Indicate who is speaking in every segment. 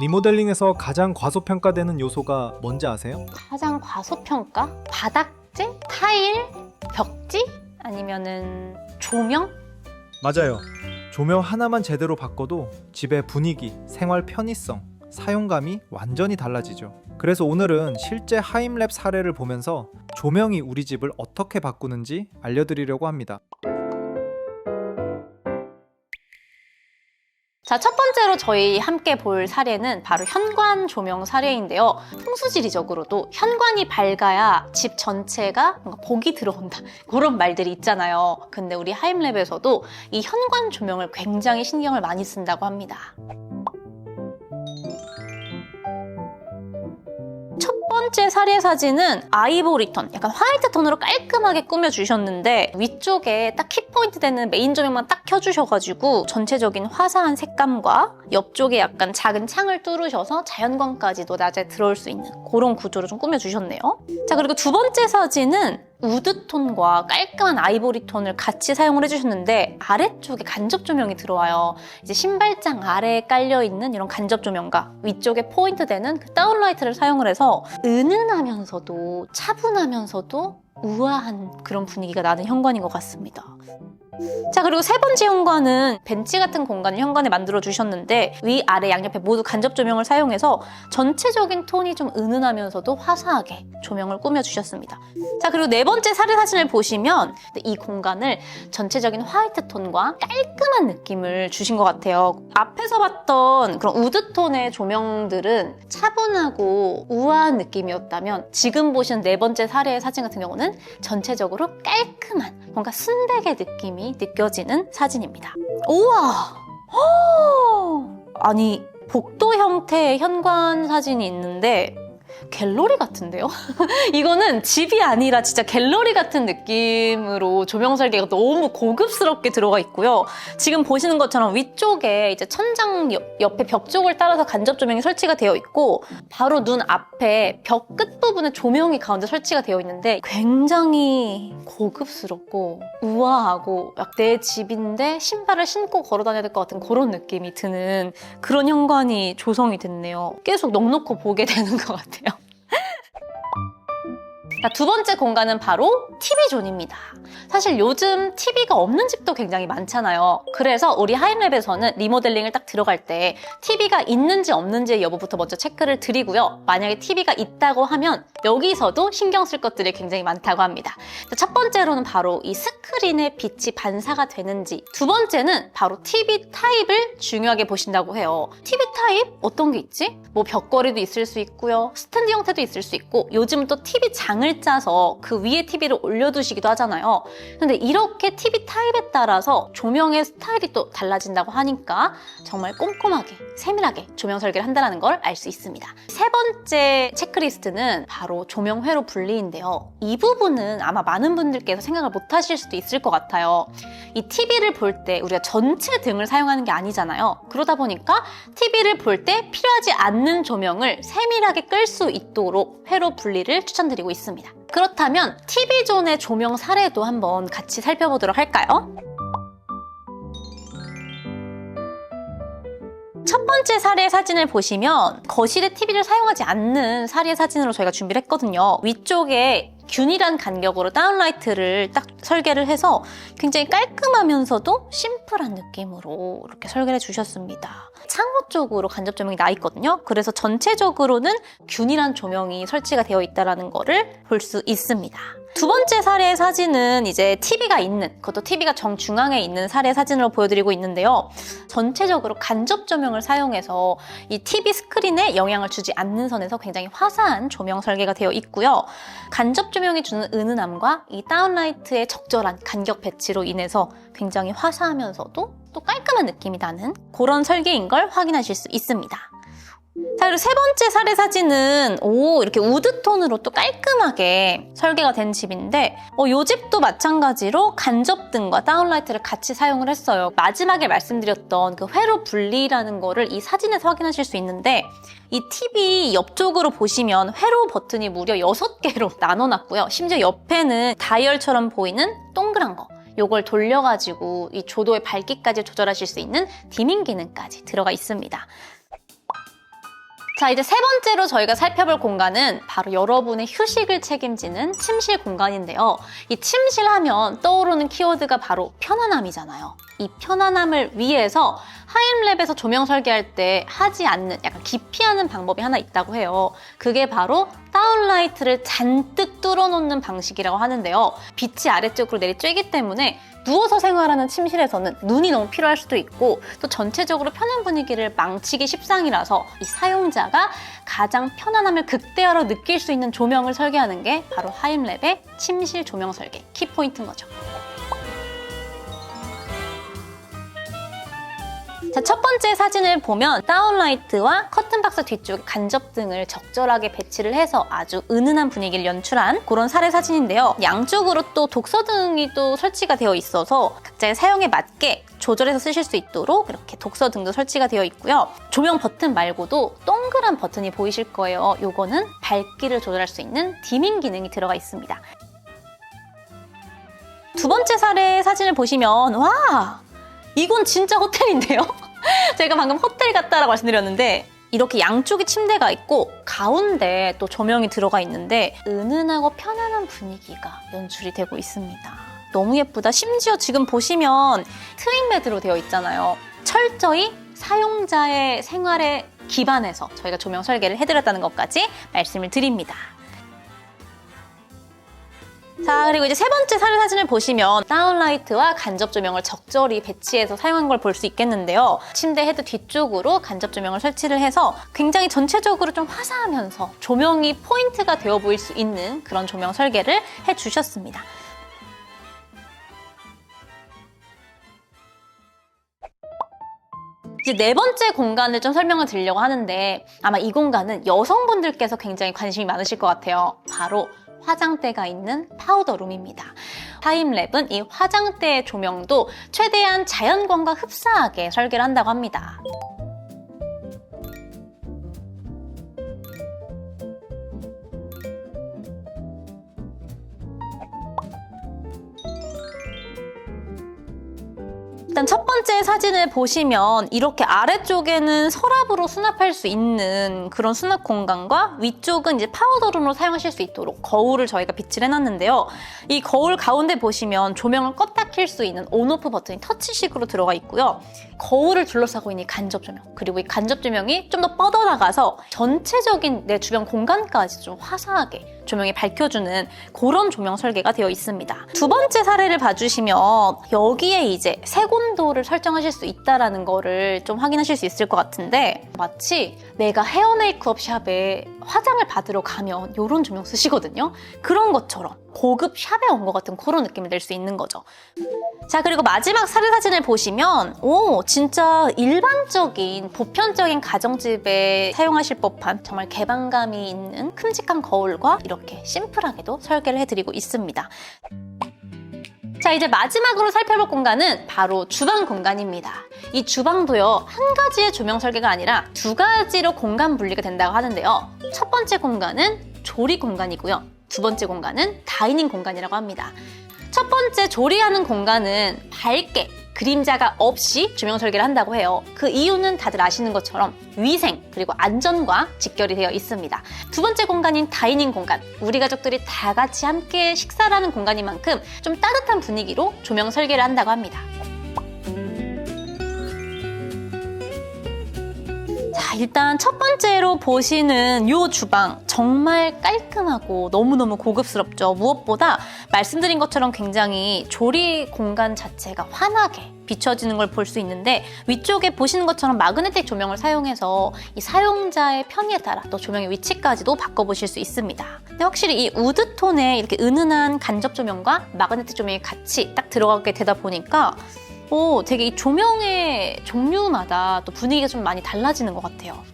Speaker 1: 리모델링에서 가장 과소평가되는 요소가 뭔지 아세요?
Speaker 2: 가장 과소평가? 바닥재? 타일? 벽지? 아니면은 조명?
Speaker 1: 맞아요. 조명 하나만 제대로 바꿔도 집의 분위기, 생활 편의성, 사용감이 완전히 달라지죠. 그래서 오늘은 실제 하임랩 사례를 보면서 조명이 우리 집을 어떻게 바꾸는지 알려드리려고 합니다.
Speaker 2: 자, 첫 번째로 저희 함께 볼 사례는 바로 현관 조명 사례인데요. 풍수지리적으로도 현관이 밝아야 집 전체가 뭔가 복이 들어온다. 그런 말들이 있잖아요. 근데 우리 하임랩에서도 이 현관 조명을 굉장히 신경을 많이 쓴다고 합니다. 번째 사례 사진은 아이보리 톤, 약간 화이트 톤으로 깔끔하게 꾸며주셨는데 위쪽에 딱 키포인트 되는 메인 조명만 딱 켜주셔가지고 전체적인 화사한 색감과 옆쪽에 약간 작은 창을 뚫으셔서 자연광까지도 낮에 들어올 수 있는 그런 구조로 좀 꾸며주셨네요. 자 그리고 두 번째 사진은 우드톤과 깔끔한 아이보리 톤을 같이 사용을 해주셨는데 아래쪽에 간접 조명이 들어와요. 이제 신발장 아래에 깔려있는 이런 간접 조명과 위쪽에 포인트 되는 그 다운라이트를 사용을 해서 은은하면서도 차분하면서도 우아한 그런 분위기가 나는 현관인 것 같습니다. 자 그리고 세 번째 현관은 벤치 같은 공간을 현관에 만들어 주셨는데 위 아래 양옆에 모두 간접 조명을 사용해서 전체적인 톤이 좀 은은하면서도 화사하게 조명을 꾸며 주셨습니다. 자 그리고 네 번째 사례 사진을 보시면 이 공간을 전체적인 화이트 톤과 깔끔한 느낌을 주신 것 같아요. 앞에서 봤던 그런 우드 톤의 조명들은 차분하고 우아한 느낌이었다면 지금 보시는 네 번째 사례의 사진 같은 경우는 전체적으로 깔끔한 뭔가 순백의 느낌이 느껴지는 사진입니다. 우와! 허! 아니 복도 형태의 현관 사진이 있는데 갤러리 같은데요? 이거는 집이 아니라 진짜 갤러리 같은 느낌으로 조명 설계가 너무 고급스럽게 들어가 있고요. 지금 보시는 것처럼 위쪽에 이제 천장 옆, 옆에 벽 쪽을 따라서 간접 조명이 설치가 되어 있고 바로 눈 앞에 벽 끝부분에 조명이 가운데 설치가 되어 있는데 굉장히 고급스럽고 우아하고 약내 집인데 신발을 신고 걸어 다녀야 될 것 같은 그런 느낌이 드는 그런 현관이 조성이 됐네요. 계속 넉넉히 보게 되는 것 같아요. 자, 두 번째 공간은 바로 TV존입니다. 사실 요즘 TV가 없는 집도 굉장히 많잖아요. 그래서 우리 하임랩에서는 리모델링을 딱 들어갈 때 TV가 있는지 없는지의 여부부터 먼저 체크를 드리고요. 만약에 TV가 있다고 하면 여기서도 신경 쓸 것들이 굉장히 많다고 합니다. 자, 첫 번째로는 바로 이 스크린의 빛이 반사가 되는지 두 번째는 바로 TV 타입을 중요하게 보신다고 해요. TV 타입 어떤 게 있지? 뭐 벽걸이도 있을 수 있고요. 스탠드 형태도 있을 수 있고 요즘은 또 TV 장을 짜서 그 위에 TV를 올려두시기도 하잖아요. 근데 이렇게 TV 타입에 따라서 조명의 스타일이 또 달라진다고 하니까 정말 꼼꼼하게 세밀하게 조명 설계를 한다는 걸 알 수 있습니다. 세 번째 체크리스트는 바로 조명회로 분리인데요. 이 부분은 아마 많은 분들께서 생각을 못 하실 수도 있을 것 같아요. 이 TV를 볼 때 우리가 전체 등을 사용하는 게 아니잖아요. 그러다 보니까 TV를 볼 때 필요하지 않는 조명을 세밀하게 끌 수 있도록 회로 분리를 추천드리고 있습니다. 그렇다면 TV존의 조명 사례도 한번 같이 살펴보도록 할까요? 첫 번째 사례 사진을 보시면 거실에 TV를 사용하지 않는 사례 사진으로 저희가 준비를 했거든요. 위쪽에 균일한 간격으로 다운라이트를 딱 설계를 해서 굉장히 깔끔하면서도 심플한 느낌으로 이렇게 설계를 해주셨습니다. 창호 쪽으로 간접 조명이 나 있거든요. 그래서 전체적으로는 균일한 조명이 설치가 되어 있다는 것을 볼수 있습니다. 두 번째 사례 사진은 이제 TV가 있는, 그것도 TV가 정중앙에 있는 사례 사진으로 보여드리고 있는데요. 전체적으로 간접 조명을 사용해서 이 TV 스크린에 영향을 주지 않는 선에서 굉장히 화사한 조명 설계가 되어 있고요. 간접 조명이 주는 은은함과 이 다운라이트의 적절한 간격 배치로 인해서 굉장히 화사하면서도 또 깔끔한 느낌이 나는 그런 설계인 걸 확인하실 수 있습니다. 자, 그리고 세 번째 사례 사진은 오 이렇게 우드톤으로 또 깔끔하게 설계가 된 집인데 어, 이 집도 마찬가지로 간접등과 다운라이트를 같이 사용을 했어요. 마지막에 말씀드렸던 그 회로 분리라는 거를 이 사진에서 확인하실 수 있는데 이 TV 옆쪽으로 보시면 회로 버튼이 무려 6개로 나눠놨고요. 심지어 옆에는 다이얼처럼 보이는 동그란 거 요걸 돌려가지고 이 조도의 밝기까지 조절하실 수 있는 디밍 기능까지 들어가 있습니다. 자, 이제 세 번째로 저희가 살펴볼 공간은 바로 여러분의 휴식을 책임지는 침실 공간인데요. 이 침실 하면 떠오르는 키워드가 바로 편안함이잖아요. 이 편안함을 위해서 하임랩에서 조명 설계할 때 하지 않는 약간 기피하는 방법이 하나 있다고 해요. 그게 바로 다운라이트를 잔뜩 뚫어놓는 방식이라고 하는데요. 빛이 아래쪽으로 내리 쬐기 때문에 누워서 생활하는 침실에서는 눈이 너무 필요할 수도 있고 또 전체적으로 편한 분위기를 망치기 십상이라서 이 사용자가 가장 편안함을 극대화로 느낄 수 있는 조명을 설계하는 게 바로 하임랩의 침실 조명 설계 키포인트인 거죠. 자, 첫 번째 사진을 보면 다운라이트와 커튼박스 뒤쪽에 간접 등을 적절하게 배치를 해서 아주 은은한 분위기를 연출한 그런 사례 사진인데요. 양쪽으로 또 독서등이 또 설치가 되어 있어서 각자의 사용에 맞게 조절해서 쓰실 수 있도록 이렇게 독서 등도 설치가 되어 있고요. 조명 버튼 말고도 동그란 버튼이 보이실 거예요. 요거는 밝기를 조절할 수 있는 디밍 기능이 들어가 있습니다. 두 번째 사례 사진을 보시면 와 이건 진짜 호텔인데요. 제가 방금 호텔 같다라고 말씀드렸는데 이렇게 양쪽에 침대가 있고 가운데 또 조명이 들어가 있는데 은은하고 편안한 분위기가 연출이 되고 있습니다. 너무 예쁘다. 심지어 지금 보시면 트윈 베드로 되어 있잖아요. 철저히 사용자의 생활에 기반해서 저희가 조명 설계를 해드렸다는 것까지 말씀을 드립니다. 자, 그리고 이제 세 번째 사례 사진을 보시면 다운라이트와 간접 조명을 적절히 배치해서 사용한 걸 볼 수 있겠는데요. 침대 헤드 뒤쪽으로 간접 조명을 설치를 해서 굉장히 전체적으로 좀 화사하면서 조명이 포인트가 되어 보일 수 있는 그런 조명 설계를 해 주셨습니다. 이제 네 번째 공간을 좀 설명을 드리려고 하는데 아마 이 공간은 여성분들께서 굉장히 관심이 많으실 것 같아요. 바로 화장대가 있는 파우더룸입니다. 타임랩은 이 화장대 조명도 최대한 자연광과 흡사하게 설계를 한다고 합니다. 일단 첫 번째 사진을 보시면 이렇게 아래쪽에는 서랍으로 수납할 수 있는 그런 수납 공간과 위쪽은 이제 파우더룸으로 사용하실 수 있도록 거울을 저희가 비치를 해놨는데요. 이 거울 가운데 보시면 조명을 껐다 킬 수 있는 온오프 버튼이 터치식으로 들어가 있고요. 거울을 둘러싸고 있는 이 간접 조명 그리고 이 간접 조명이 좀 더 뻗어나가서 전체적인 내 주변 공간까지 좀 화사하게 조명이 밝혀주는 그런 조명 설계가 되어 있습니다. 두 번째 사례를 봐주시면 여기에 이제 색온도를 설정하실 수 있다라는 거를 좀 확인하실 수 있을 것 같은데 마치 내가 헤어 메이크업 샵에 화장을 받으러 가면 이런 조명 쓰시거든요. 그런 것처럼 고급 샵에 온 것 같은 그런 느낌을 낼수 있는 거죠. 자 그리고 마지막 사례 사진을 보시면 오 진짜 일반적인 보편적인 가정집에 사용하실 법한 정말 개방감이 있는 큼직한 거울과 이렇게 심플하게도 설계를 해드리고 있습니다. 자 이제 마지막으로 살펴볼 공간은 바로 주방 공간입니다. 이 주방도요 한 가지의 조명 설계가 아니라 두 가지로 공간 분리가 된다고 하는데요. 첫 번째 공간은 조리 공간이고요. 두 번째 공간은 다이닝 공간이라고 합니다. 첫 번째 조리하는 공간은 밝게 그림자가 없이 조명 설계를 한다고 해요. 그 이유는 다들 아시는 것처럼 위생 그리고 안전과 직결이 되어 있습니다. 두 번째 공간인 다이닝 공간. 우리 가족들이 다 같이 함께 식사를 하는 공간인 만큼 좀 따뜻한 분위기로 조명 설계를 한다고 합니다. 자, 일단 첫 번째로 보시는 이 주방 정말 깔끔하고 너무너무 고급스럽죠. 무엇보다 말씀드린 것처럼 굉장히 조리 공간 자체가 환하게 비춰지는 걸 볼 수 있는데 위쪽에 보시는 것처럼 마그네틱 조명을 사용해서 이 사용자의 편의에 따라 또 조명의 위치까지도 바꿔보실 수 있습니다. 근데 확실히 이 우드톤의 이렇게 은은한 간접 조명과 마그네틱 조명이 같이 딱 들어가게 되다 보니까 오, 되게 이 조명의 종류마다 또 분위기가 좀 많이 달라지는 것 같아요.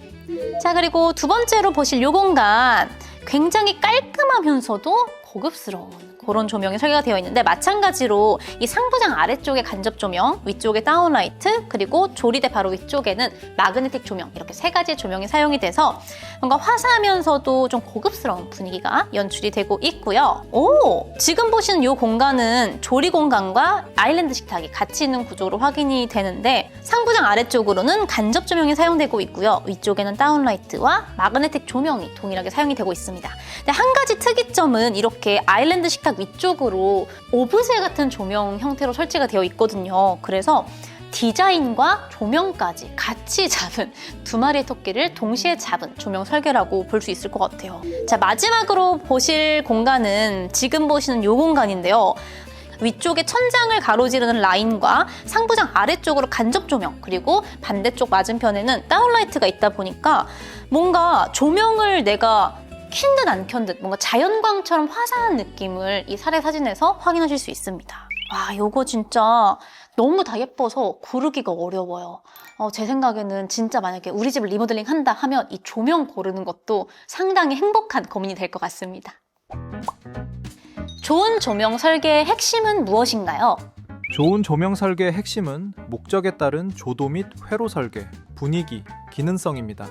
Speaker 2: 자, 그리고 두 번째로 보실 요 공간. 굉장히 깔끔하면서도 고급스러운 그런 조명이 설계가 되어 있는데 마찬가지로 이 상부장 아래쪽에 간접 조명, 위쪽에 다운라이트, 그리고 조리대 바로 위쪽에는 마그네틱 조명 이렇게 세 가지의 조명이 사용이 돼서 뭔가 화사하면서도 좀 고급스러운 분위기가 연출이 되고 있고요. 오! 지금 보시는 이 공간은 조리 공간과 아일랜드 식탁이 같이 있는 구조로 확인이 되는데 상부장 아래쪽으로는 간접 조명이 사용되고 있고요. 위쪽에는 다운라이트와 마그네틱 조명이 동일하게 사용이 되고 있습니다. 근데 한 가지 특이점은 이렇게 아일랜드 식탁 위쪽으로 오브제 같은 조명 형태로 설치가 되어 있거든요. 그래서 디자인과 조명까지 같이 잡은 두 마리의 토끼를 동시에 잡은 조명 설계라고 볼 수 있을 것 같아요. 자, 마지막으로 보실 공간은 지금 보시는 이 공간인데요. 위쪽에 천장을 가로지르는 라인과 상부장 아래쪽으로 간접 조명 그리고 반대쪽 맞은편에는 다운라이트가 있다 보니까 뭔가 조명을 내가 킨 듯 안 켠 듯 뭔가 자연광처럼 화사한 느낌을 이 사례 사진에서 확인하실 수 있습니다. 와, 요거 진짜 너무 다 예뻐서 고르기가 어려워요. 어, 제 생각에는 진짜 만약에 우리 집을 리모델링 한다 하면 이 조명 고르는 것도 상당히 행복한 고민이 될 것 같습니다. 좋은 조명 설계의 핵심은 무엇인가요?
Speaker 1: 좋은 조명 설계의 핵심은 목적에 따른 조도 및 회로 설계, 분위기, 기능성입니다.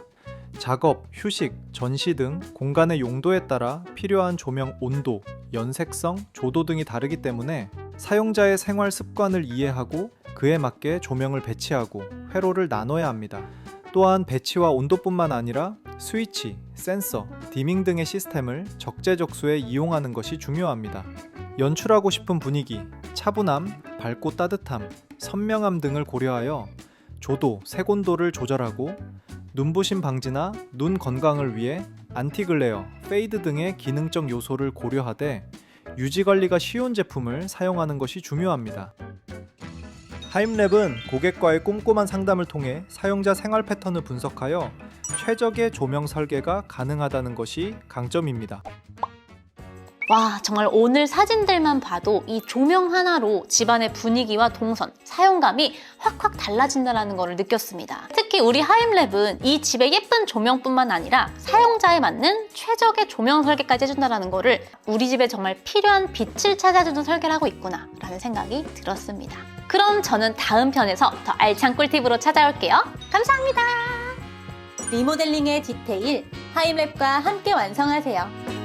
Speaker 1: 작업, 휴식, 전시 등 공간의 용도에 따라 필요한 조명 온도, 연색성, 조도 등이 다르기 때문에 사용자의 생활 습관을 이해하고 그에 맞게 조명을 배치하고 회로를 나눠야 합니다. 또한 배치와 온도뿐만 아니라 스위치, 센서, 디밍 등의 시스템을 적재적소에 이용하는 것이 중요합니다. 연출하고 싶은 분위기, 차분함, 밝고 따뜻함, 선명함 등을 고려하여 조도, 색온도를 조절하고 눈부심 방지나 눈 건강을 위해 안티글레어, 페이드 등의 기능적 요소를 고려하되 유지 관리가 쉬운 제품을 사용하는 것이 중요합니다. 하임랩은 고객과의 꼼꼼한 상담을 통해 사용자 생활 패턴을 분석하여 최적의 조명 설계가 가능하다는 것이 강점입니다.
Speaker 2: 와, 정말 오늘 사진들만 봐도 이 조명 하나로 집안의 분위기와 동선, 사용감이 확확 달라진다는 것을 느꼈습니다. 특히 우리 하임랩은 이 집의 예쁜 조명뿐만 아니라 사용자에 맞는 최적의 조명 설계까지 해준다는 것을 우리 집에 정말 필요한 빛을 찾아주는 설계를 하고 있구나 라는 생각이 들었습니다. 그럼 저는 다음 편에서 더 알찬 꿀팁으로 찾아올게요. 감사합니다. 리모델링의 디테일 하임랩과 함께 완성하세요.